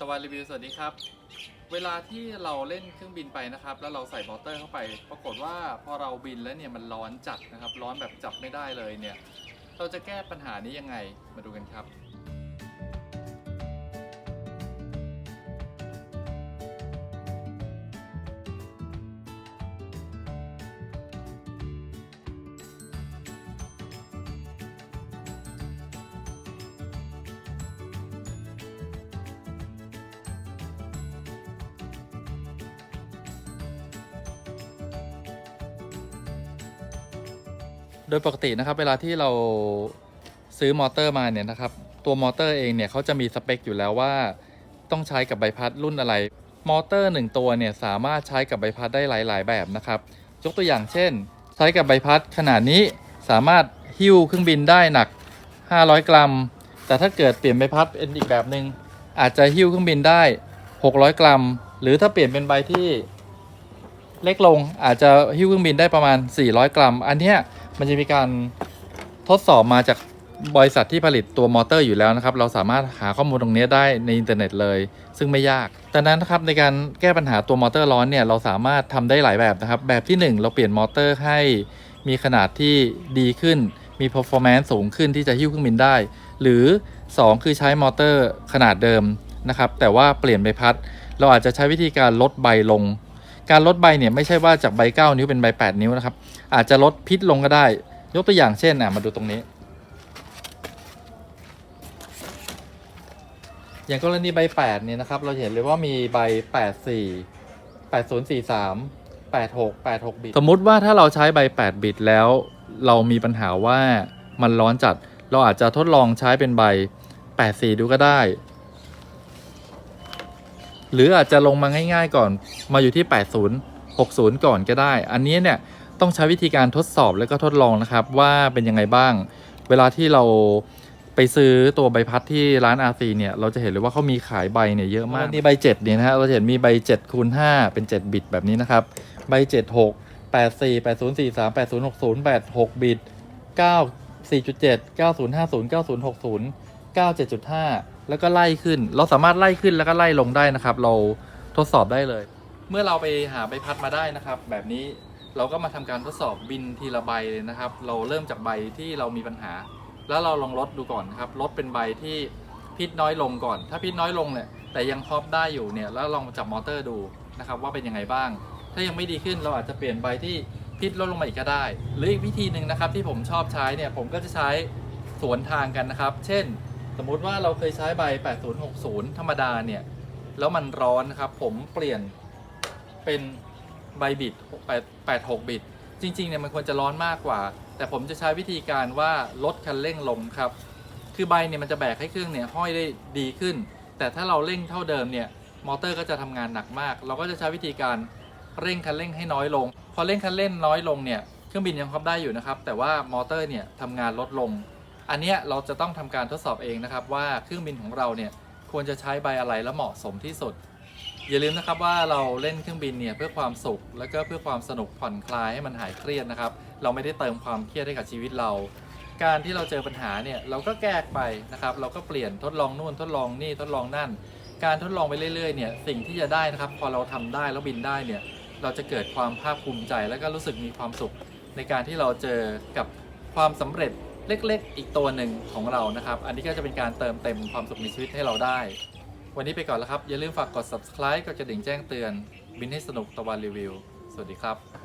ตะวันรีวิวสวัสดีครับ เวลาที่เราเล่นเครื่องบินไปนะครับ แล้วเราใส่มอเตอร์เข้าไป ปรากฏว่าพอเราบินแล้วเนี่ยมันร้อนจัดนะครับ ร้อนแบบจับไม่ได้เลยเนี่ย เราจะแก้ปัญหานี้ยังไงมาดูกันครับ โดยปกตินะครับเวลาที่เราซื้อมอเตอร์มาเนี่ยนะครับตัวมอเตอร์เองเนี่ยเขาจะมีสเปคอยู่แล้วว่า ต้องใช้กับใบพัดรุ่นอะไร มอเตอร์ 1 ตัวเนี่ยสามารถใช้กับใบพัดได้หลาย ๆ แบบนะครับยกตัวอย่างเช่น ใช้กับใบพัดขนาดนี้สามารถหิ้วเครื่องบินได้หนัก 500 กรัม แต่ถ้าเกิดเปลี่ยนใบพัดเป็นอีกแบบหนึ่งอาจจะหิ้วเครื่องบินได้ 600 กรัม หรือถ้าเปลี่ยนเป็นใบที่เล็กลงอาจจะหิ้วเครื่องบินได้ประมาณ 400 กรัม อันเนี้ย มันจะมีการทดสอบมาจากบริษัทที่ผลิตตัวมอเตอร์อยู่แล้วนะครับ เราสามารถหาข้อมูลตรงนี้ได้ในอินเทอร์เน็ตเลย ซึ่งไม่ยากดังนั้นนะครับในการแก้ปัญหาตัวมอเตอร์ร้อนเนี่ยเราสามารถทำได้หลายแบบนะครับ แบบที่ 1 เราเปลี่ยนมอเตอร์ให้มีขนาดที่ดีขึ้น มี performance สูงขึ้นที่จะหิ้วเครื่องบินได้ หรือ 2 คือใช้มอเตอร์ขนาดเดิมนะครับ แต่ว่าเปลี่ยนใบพัด เราอาจจะใช้วิธีการลดใบลง การลดใบเนี่ยไม่ใช่ว่าจากใบ 9 นิ้วเป็นใบ 8 นิ้วนะครับ อาจจะลดพิษลงก็ได้ ยกตัวอย่างเช่นอะมาดูตรงนี้ อย่างกรณีใบ8เนี่ยนะครับ เราเห็นเลยว่ามีใบ84 8043 86 86บิต สมมุติว่าถ้าเราใช้ใบ8บิตแล้ว เรามีปัญหาว่ามันร้อนจัด เราอาจจะทดลองใช้เป็นใบ84ดูก็ได้ หรืออาจจะลงมาง่าย ๆ ก่อน มาอยู่ที่80 60ก่อนก็ได้ อันนี้เนี่ย ต้องใช้วิธีการทดสอบแล้วก็ทดลองนะครับ ว่าเป็นยังไงบ้าง เวลาที่เราไปซื้อตัวใบพัดที่ร้าน RC เนี่ย เราจะเห็นเลยว่าเขามีขายใบเนี่ยเยอะมากนี่ใบ7เนี่ยนะฮะเราจะเห็นมีใบ7คูณ5เป็น7บิตแบบนี้นะครับ ใบ7 6 8 4 8 0 4 3 8 0 6 0 8 6บิต9 4.7 9050 9060 97.5แล้วก็ไล่ขึ้น เราสามารถไล่ขึ้นแล้วก็ไล่ลงได้นะครับ เราทดสอบได้เลย เมื่อเราไปหาใบพัดมาได้นะครับ แบบนี้ เราก็มาทำการทดสอบบินทีละใบเลยนะครับ เราเริ่มจากใบที่เรามีปัญหา แล้วเราลองลดดูก่อนนะครับลดเป็นใบที่พิษน้อยลงก่อน ถ้าพิษน้อยลงเนี่ยแต่ยังฮอปได้อยู่เนี่ยแล้วลองจับมอเตอร์ดูนะครับว่าเป็นยังไงบ้าง ถ้ายังไม่ดีขึ้นเราอาจจะเปลี่ยนใบที่พิษลดลงมาอีกก็ได้ หรืออีกวิธีหนึ่งนะครับที่ผมชอบใช้เนี่ยผมก็จะใช้สวนทางกันนะครับ เช่น สมมุติว่าเราเคยใช้ใบ 8060 ธรรมดาเนี่ยแล้วมันร้อนนะครับผมเปลี่ยนเป็น ใบบิด8 86 บิตจริงๆเนี่ยมันควรจะร้อนมากกว่า แต่ผมจะใช้วิธีการว่าลดคันเร่งลงครับ คือใบเนี่ยมันจะแบกให้เครื่องเนี่ยห้อยได้ดีขึ้น แต่ถ้าเราเร่งเท่าเดิมเนี่ยมอเตอร์ก็จะทำงานหนักมาก เราก็จะใช้วิธีการเร่งคันเร่งให้น้อยลง พอเร่งคันเร่งน้อยลงเนี่ยเครื่องบินยังขับได้อยู่นะครับ แต่ว่ามอเตอร์เนี่ยทำงานลดลง อันเนี้ยเราจะต้องทำการทดสอบเองนะครับว่าเครื่องบินของเราเนี่ยควรจะใช้ใบอะไรและเหมาะสมที่สุด อย่าลืมนะครับว่าเราเล่นเครื่องบินเนี่ยเพื่อความสุข และก็เพื่อความสนุกผ่อนคลายให้มันหายเครียดนะครับ เราไม่ได้เติมความเครียดให้กับชีวิตเรา การที่เราเจอปัญหาเนี่ยเราก็แก้ไปนะครับ เราก็เปลี่ยนทดลองนู่นทดลองนี่ทดลองนั่น การทดลองไปเรื่อยๆเนี่ยสิ่งที่จะได้นะครับ พอเราทำได้แล้วบินได้เนี่ยเราจะเกิดความภาคภูมิใจ แล้วก็รู้สึกมีความสุข ในการที่เราเจอกับความสำเร็จเล็กๆ อีกตัวหนึ่งของเรานะครับ อันนี้ก็จะเป็นการเติมเต็มความสุขในชีวิตให้เราได้ วันนี้ไปก่อนแล้วครับ อย่าลืมฝากกด subscribe กดกระดิ่งแจ้งเตือน บินให้สนุกตะวันรีวิว สวัสดีครับ